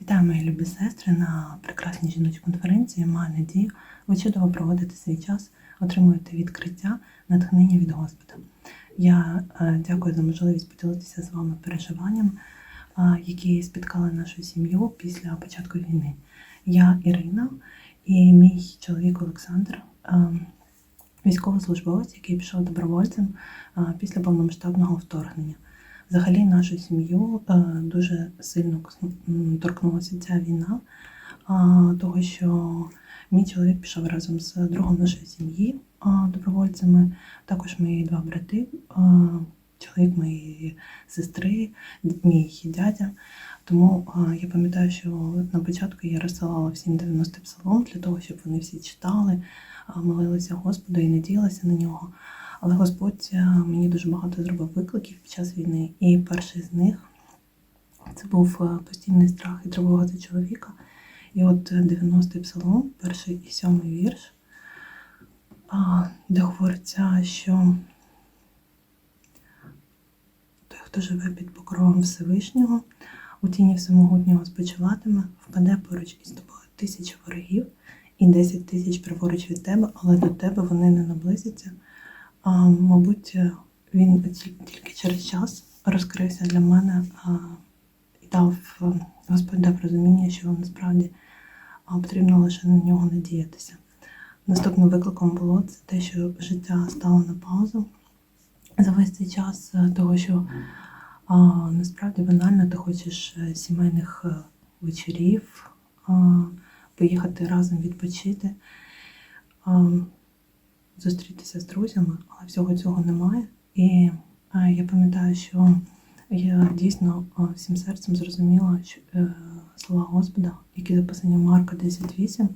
Вітаю, мої любі сестри, на прекрасній жіночій конференції. Маю надію, ви чудово проводите свій час, отримуєте відкриття, натхнення від Господа. Я е, дякую за можливість поділитися з вами переживанням, е, які спіткали нашу сім'ю після початку війни. Я Ірина і мій чоловік Олександр, е, військовослужбовець, який пішов добровольцем після повномасштабного вторгнення. Взагалі нашу сім'ю е, дуже сильно торкнулася ця війна, того що мій чоловік пішов разом з другом нашої сім'ї добровольцями, також мої два брати, чоловік моєї сестри, мій дядя. Тому я пам'ятаю, що на початку я розсилала всім 90 псалом для того, щоб вони всі читали, молилися Господу і надіялися на нього. Але Господь е, мені дуже багато зробив викликів під час війни. І перший з них це був е, постійний страх і тривога за чоловіка. І от е, 90-й псалом, перший і сьомий вірш, де говориться, що той, хто живе під покровом Всевишнього, у тіні всемогутнього спочиватиме, впаде поруч із тобою тисяча ворогів і десять тисяч праворуч від тебе, але до тебе вони не наблизяться. А, мабуть, е, він тільки через час розкрився для мене а, і дав е, Господь дав розуміння, що насправді потрібно лише на нього надіятися. Наступним викликом було це те, що життя стало на паузу за весь цей час, е, того, що а, насправді банально ти хочеш сімейних вечорів, а, поїхати разом відпочити. А, зустрітися з друзями, але всього цього немає. І е, я пам'ятаю, що я дійсно е, всім серцем зрозуміла що, е, слова Господа, які записані в Марка 10.8,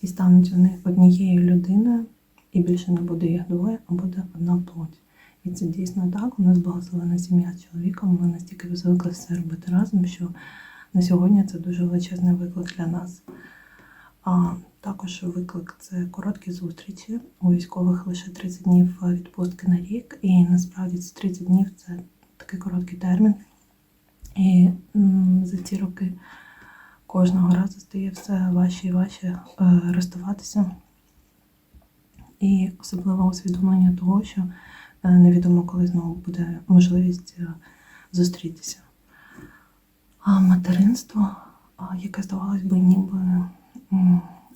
і стануть вони однією людиною, і більше не буде їх двоє, а буде одна плоть. І це дійсно так. У нас благословена сім'я з чоловіком. Ми настільки звикли все робити разом, що на сьогодні це дуже величезний виклик для нас. Також виклик це короткі зустрічі. У військових лише 30 днів відпустки на рік, і насправді ці 30 днів це такий короткий термін. І за ці роки кожного разу стає все важче і важче е, розставатися. І особливо усвідомлення того, що е, невідомо, коли знову буде можливість е, зустрітися. А материнство, яке здавалось би, ніби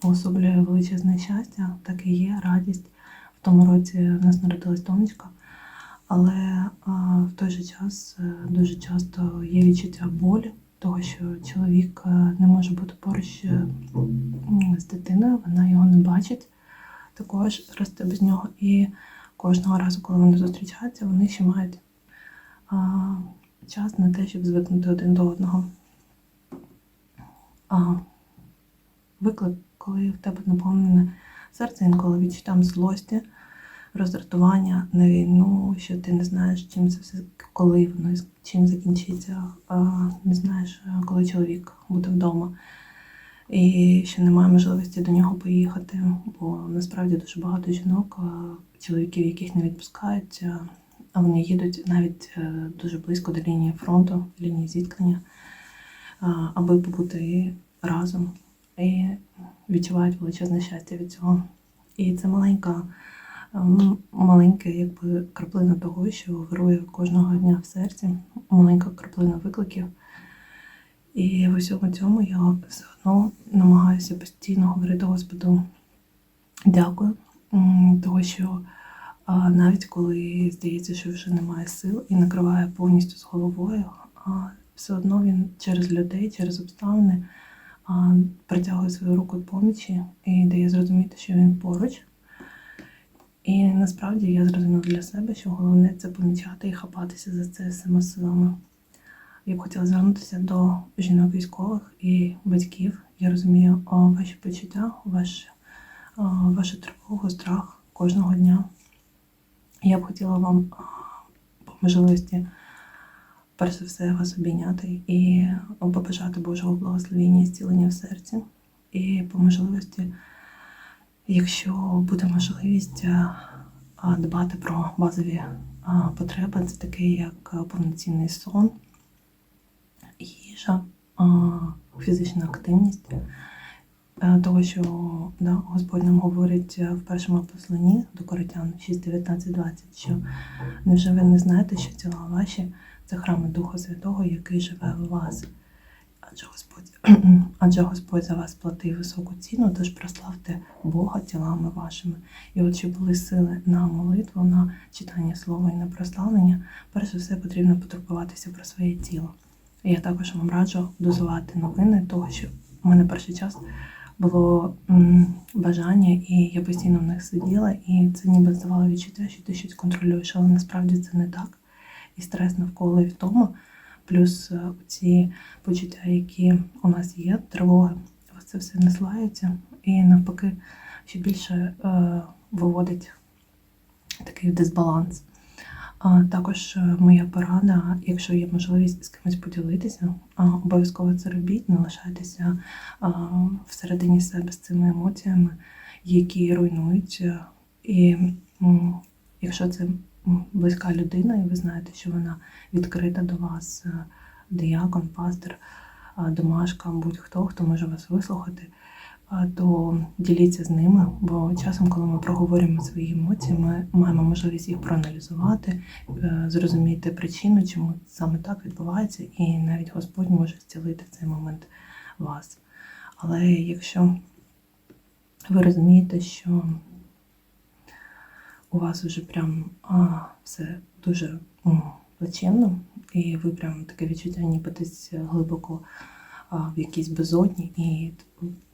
уособлює величезне щастя, так і є радість. В тому році в нас народилась донечка, але в той же час е, дуже часто є відчуття болі, того, що чоловік е, не може бути поруч е, з дитиною, вона його не бачить, також росте без нього. І кожного разу, коли вони зустрічаються, вони ще мають час на те, щоб звикнути один до одного. Виклик, коли в тебе наповнене серце інколи відчуттям злості, роздратування на війну, що ти не знаєш, чим це все, коли воно чим закінчиться, не знаєш, коли чоловік буде вдома. І що немає можливості до нього поїхати, бо насправді дуже багато жінок, чоловіків, яких не відпускають, а вони їдуть навіть е, дуже близько до лінії фронту, лінії зіткнення, аби побути разом і відчувають величезне щастя від цього. І це маленька, ем, маленька якби краплина того, що вирує кожного дня в серці, маленька краплина викликів. І в усьому цьому я все одно намагаюся постійно говорити Господу дякую, того, що навіть коли здається, що вже немає сил і накриває повністю з головою, а, все одно він через людей, через обставини притягує свою руку помічі і дає зрозуміти, що він поруч. І насправді я зрозуміла для себе, що головне це помічати і хапатися за це всіма силами. Я б хотіла звернутися до жінок військових і батьків. Я розумію ваші почуття, ваш, вашу тривогу, страх кожного дня. Я б хотіла вам по можливості перш за все вас обійняти і побажати Божого благословення і зцілення в серці. І по можливості, якщо буде можливість а, дбати про базові потреби, це таке як повноцінний сон, їжа, фізична активність. Е, Того, що да, Господь нам говорить е, в першому посланні до Коринтян 6, 19, 20, що невже ви не знаєте, що тіла ваші це храми Духа Святого, який живе у вас. Адже Господь, адже Господь за вас платив високу ціну, тож прославте Бога тілами вашими. І от щоб були сили на молитву, на читання слова і на прославлення, перш за все потрібно потурбуватися про своє тіло. І я також вам раджу дозувати новини того, що в мене перший час було бажання, і я постійно в них сиділа, і це ніби здавало відчуття, що ти щось контролюєш, але насправді це не так. І стрес навколо і втома, плюс е, ці почуття, які у нас є, тривоги, ось це все насилається і навпаки ще більше е, виводить такий дисбаланс. Також е, моя порада, якщо є можливість з кимось поділитися, обов'язково це робіть, не лишайтеся всередині себе з цими емоціями, які руйнують. І якщо це близька людина, і ви знаєте, що вона відкрита до вас, е, диякон, пастор, домашка, будь-хто, хто може вас вислухати, то діліться з ними, бо часом, коли ми проговорюємо свої емоції, ми маємо можливість їх проаналізувати, е, зрозуміти причину, чому саме так відбувається, і навіть Господь може зцілити в цей момент вас. Але якщо ви розумієте, що у вас вже прям а, все дуже м, плачевно, і ви прям таке відчуття, ніби десь глибоко а, в якійсь безодні, і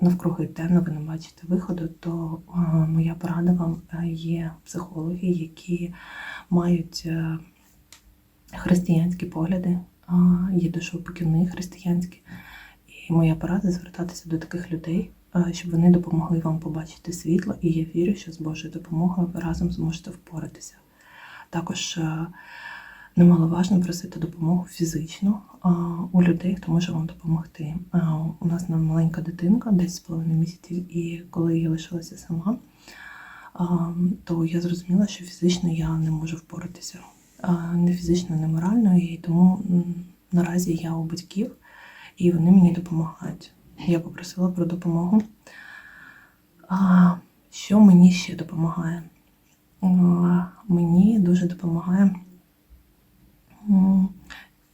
навкруги темно, ви не бачите виходу, то а, моя порада вам е, є психологи, які мають е, християнські погляди, а, є душопоківні християнські. І моя порада звертатися до таких людей, щоб вони допомогли вам побачити світло, і я вірю, що з Божою допомогою ви разом зможете впоратися. Також е, немаловажно просити допомогу фізично у людей, хто може вам допомогти. У нас на маленька дитинка, десь з половиною місяців, і коли я лишилася сама, то я зрозуміла, що фізично я не можу впоратися. Не фізично, не морально, і тому наразі я у батьків, і вони мені допомагають. Я попросила про допомогу. А, Що мені ще допомагає? А, Мені дуже допомагає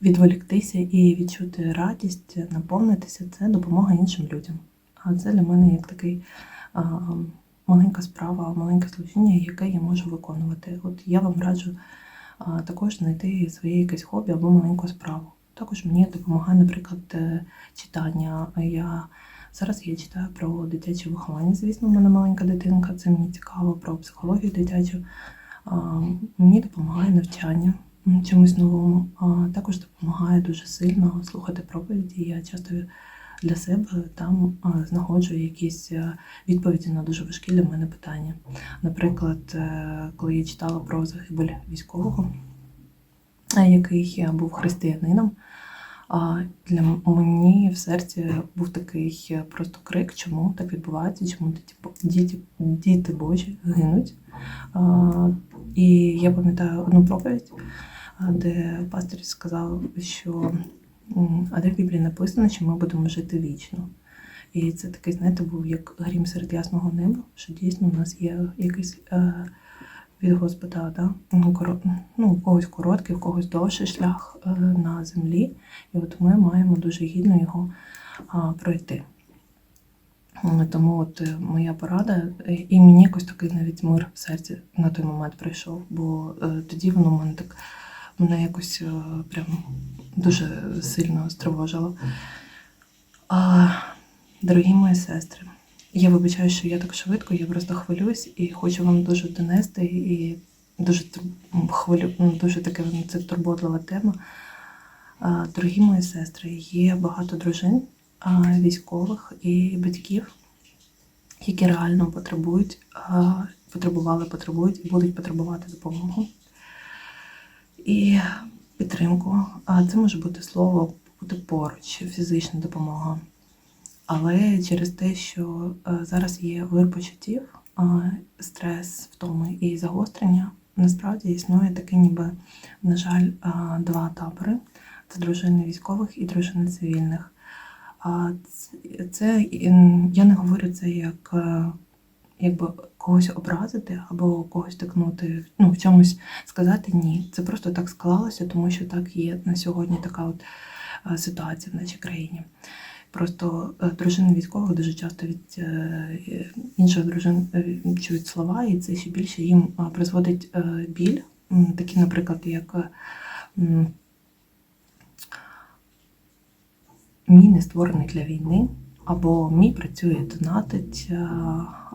відволіктися і відчути радість, наповнитися це допомога іншим людям. А це для мене як такий а, маленька справа, маленьке служіння, яке я можу виконувати. От я вам раджу а, також знайти своє якесь хобі або маленьку справу. Також мені допомагає, наприклад, е, читання. Я зараз я читаю про дитяче виховання. Звісно, в мене маленька дитинка, це мені цікаво про психологію дитячу. Мені допомагає навчання чомусь новому. Також допомагає дуже сильно слухати проповіді. Я часто для себе там знаходжу якісь е, відповіді на дуже важкі для мене питання. Наприклад, е, коли я читала про загибель військового, який був християнином, а для мені в серці був такий е, просто крик, чому так відбувається, чому діти, діти, діти Божі гинуть. І я пам'ятаю одну проповідь, де пастор сказав, що а де в Біблії написано, що ми будемо жити вічно. І це такий, знаєте, був як грім серед ясного неба, що дійсно у нас є якийсь е, від Господа, да? ну, коро- у когось короткий, у когось довший шлях е, на землі. І от ми маємо дуже гідно його пройти. Тому от е, моя порада, е, і мені якось такий навіть мир в серці на той момент прийшов, бо тоді воно мене так мене якось прям дуже сильно стривожило. А, дорогі мої сестри, я вибачаю, що я так швидко, я просто хвилююсь і хочу вам дуже донести, і дуже хвилю, ну, дуже таке м, це турботлива тема. Дорогі мої сестри, є багато дружин, військових і батьків, які реально потребують, потребували, потребують і будуть потребувати допомогу і підтримку. А це може бути слово бути поруч, фізична допомога. Але через те, що е, зараз є вир почуттів, стрес, втоми і загострення, насправді існує таке, ніби, на жаль, два табори: це дружини військових і дружини цивільних. Це я не говорю це як е, якби когось образити або когось тикнути, ну в чомусь сказати ні. Це просто так склалося, тому що так є на сьогодні така от е, ситуація в нашій країні. Просто е, дружини військових дуже часто від е, інших дружин е, чують слова, і це ще більше їм призводить біль, такі, наприклад, як мій не створений для війни, або мій працює донатить,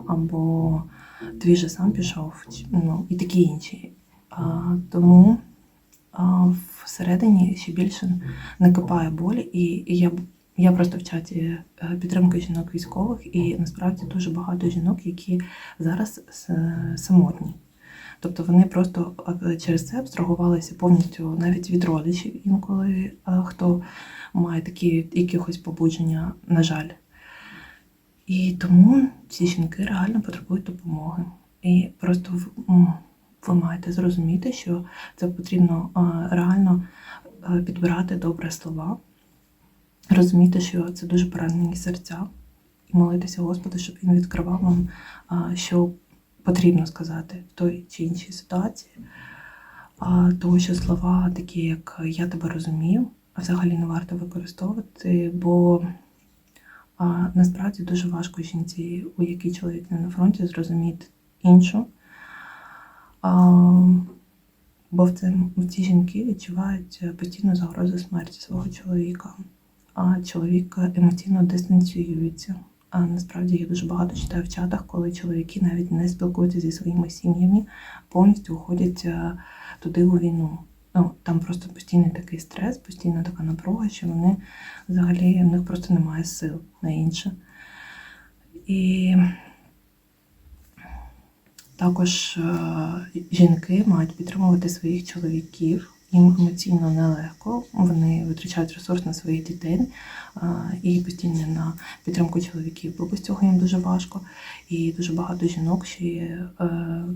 або твій же сам пішов, ну, і такі інші. Тому всередині ще більше накипає болі, і я, я просто в чаті е, підтримки жінок військових, і насправді дуже багато жінок, які зараз самотні. Тобто вони просто е, через це абстрагувалися повністю навіть від родичів інколи, е, хто має такі якихось побудження, на жаль. І тому ці жінки реально потребують допомоги. І просто ви маєте зрозуміти, що це потрібно реально підбирати добре слова, розуміти, що це дуже поранені серця, і молитися Господу, щоб він відкривав вам, що потрібно сказати в той чи іншій ситуації. Тому що слова, такі як я тебе розумію, взагалі не варто використовувати, бо насправді дуже важко жінці, у якій чоловік не на фронті, зрозуміти іншу. Бо в цим, ці жінки відчувають постійну загрозу смерті свого чоловіка, а чоловік емоційно дистанціюється. А насправді я дуже багато читаю в чатах, коли чоловіки навіть не спілкуються зі своїми сім'ями, повністю уходять е, туди у війну. Ну, там просто постійний такий стрес, постійна така напруга, що вони взагалі в них просто немає сил на інше. І також е, жінки мають підтримувати своїх чоловіків. Їм емоційно нелегко, вони витрачають ресурс на своїх дітей і постійно на підтримку чоловіків, бо без цього їм дуже важко. І дуже багато жінок ще е,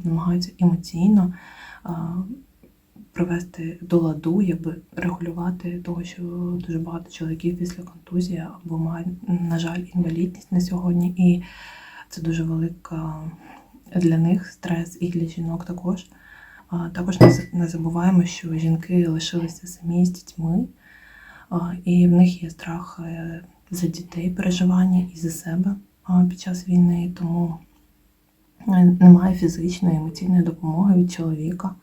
намагаються емоційно привести до ладу, якби регулювати того, що дуже багато чоловіків після контузії або мають, на жаль, інвалідність на сьогодні. І це дуже велика для них стрес і для жінок також. Також не забуваємо, що жінки лишилися самі з дітьми, і в них є страх е, за дітей, переживання і за себе під час війни, тому е, немає фізичної, емоційної допомоги від чоловіка.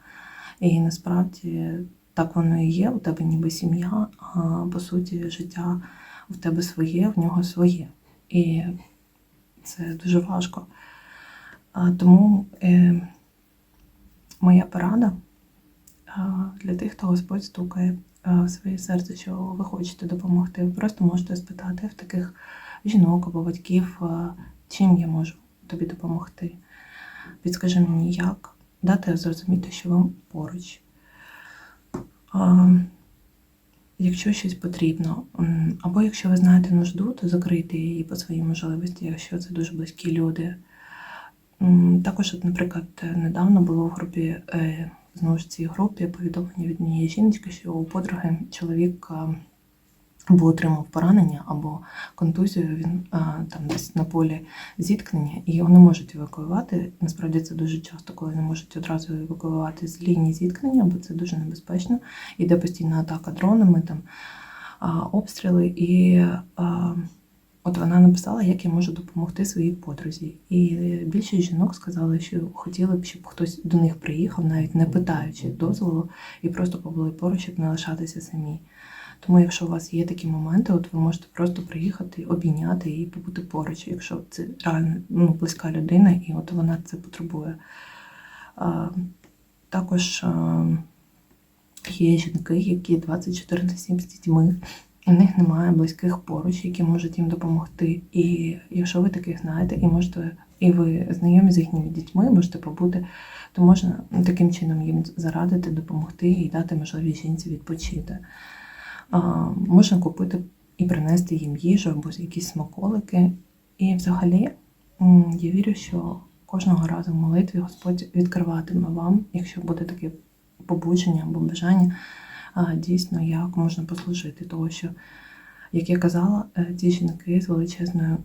І насправді так воно і є. У тебе ніби сім'я, а по суті, життя в тебе своє, в нього своє. І це дуже важко. Тому е, моя порада для тих, хто Господь стукає в своє серце, що ви хочете допомогти. Ви просто можете спитати в таких жінок або батьків, чим я можу тобі допомогти. Підскажи мені, як дати зрозуміти, що ви поруч. Якщо щось потрібно, або якщо ви знаєте нужду, то закрийте її по своїй можливості, якщо це дуже близькі люди. Також, наприклад, недавно було в групі, е, знову ж цій групі, повідомлення від однієї жіночки, що у подруги чоловік е, або отримав поранення, або контузію, він е, там десь на полі зіткнення, і його не можуть евакуювати. Насправді це дуже часто, коли не можуть одразу евакуювати з лінії зіткнення, бо це дуже небезпечно. Іде постійна атака дронами, там обстріли, і от вона написала, як я можу допомогти своїй подрузі. І більшість жінок сказали, що хотіли б, щоб хтось до них приїхав, навіть не питаючи дозволу, і просто побули поруч, щоб не лишатися самі. Тому, якщо у вас є такі моменти, от ви можете просто приїхати, обійняти і побути поруч, якщо це реально ну, близька людина, і от вона це потребує. А, також а, є жінки, які 24 на 7 з дітьми, і в них немає близьких поруч, які можуть їм допомогти. І якщо ви таких знаєте, і можете, і ви знайомі з їхніми дітьми, можете побути, то можна таким чином їм зарадити, допомогти і дати можливість жінці відпочити. А, можна купити і принести їм їжу або якісь смаколики. І взагалі я вірю, що кожного разу в молитві Господь відкриватиме вам, якщо буде таке побудження або бажання, дійсно, як можна послужити, тому що як я казала, е, ті жінки з величезною.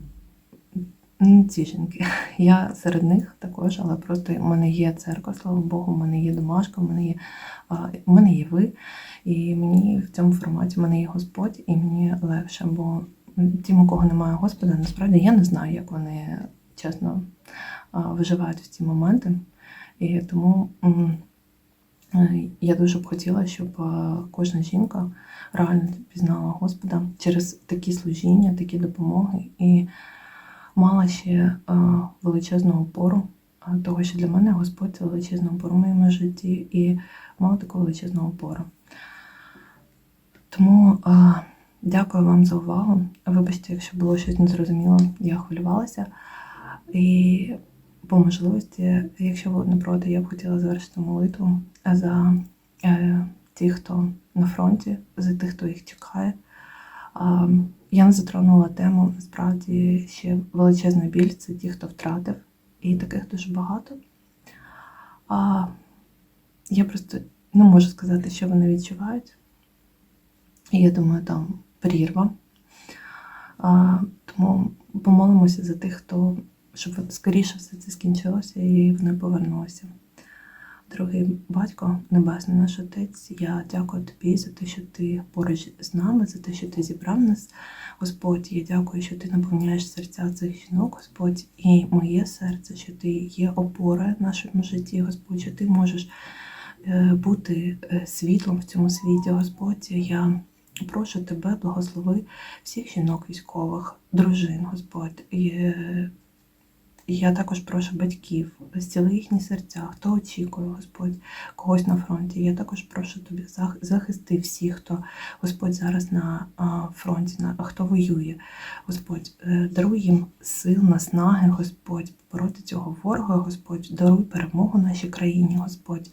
Ці жінки. Я серед них також, але просто в мене є церква, слава Богу, в мене є домашка, в мене є, в мене є ви. І мені в цьому форматі в мене є Господь, і мені легше, бо тим, у кого немає Господа, насправді я не знаю, як вони чесно виживають в ці моменти. І тому е, я дуже б хотіла, щоб е, кожна жінка реально пізнала Господа через такі служіння, такі допомоги і мала ще е, величезну опору. е, Того, що для мене Господь це величезна опора в моєму житті і мала таку величезну опору. Тому дякую вам за увагу. Вибачте, якщо було щось незрозуміло, я хвилювалася. І по можливості, якщо ви не проти, я б хотіла завершити молитву за е, тих, хто на фронті, за тих, хто їх чекає. Я не затронула тему, насправді ще величезний біль це ті, хто втратив, і таких дуже багато. А я просто не можу сказати, що вони відчувають. І я думаю, там прірва. А, тому помолимося за тих, хто щоб скоріше все це скінчилося і вони повернулися. Дорогий батько, Небесний наш Отець, я дякую тобі за те, що ти поруч з нами, за те, що ти зібрав нас, Господь. Я дякую, що ти наповняєш серця цих жінок, Господь, і моє серце, що ти є опорою в нашому житті, Господь, що ти можеш е, бути е, світлом в цьому світі, Господь. Я прошу тебе, благослови всіх жінок військових, дружин, Господь. Е, і я також прошу батьків, зціли їхні серця, хто очікує, Господь, когось на фронті. Я також прошу тобі захисти всіх, хто Господь зараз на фронті, на хто воює. Господь, е, даруй їм сил, наснаги, Господь, побороти цього ворога, Господь, даруй перемогу нашій країні, Господь.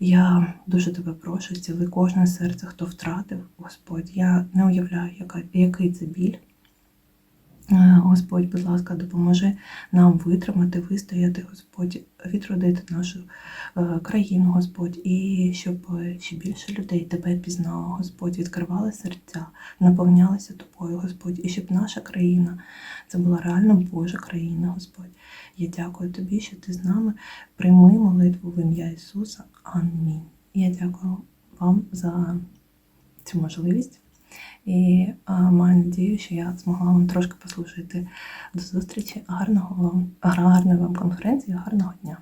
Я дуже тебе прошу, зціли кожне серце, хто втратив, Господь. Я не уявляю, яка, який це біль. Е, Господь, будь ласка, допоможи нам витримати, вистояти, Господь, відродити нашу е, країну, Господь, і щоб е, ще більше людей тебе пізнало, Господь, відкривали серця, наповнялися тобою, Господь, і щоб наша країна це була реально Божа країна, Господь. Я дякую тобі, що ти з нами. Прийми молитву в ім'я Ісуса. Амінь. Я дякую вам за цю можливість. І маю надію, що я змогла вам трошки послужити. До зустрічі. Гарного вам, гарної вам конференції, гарного дня.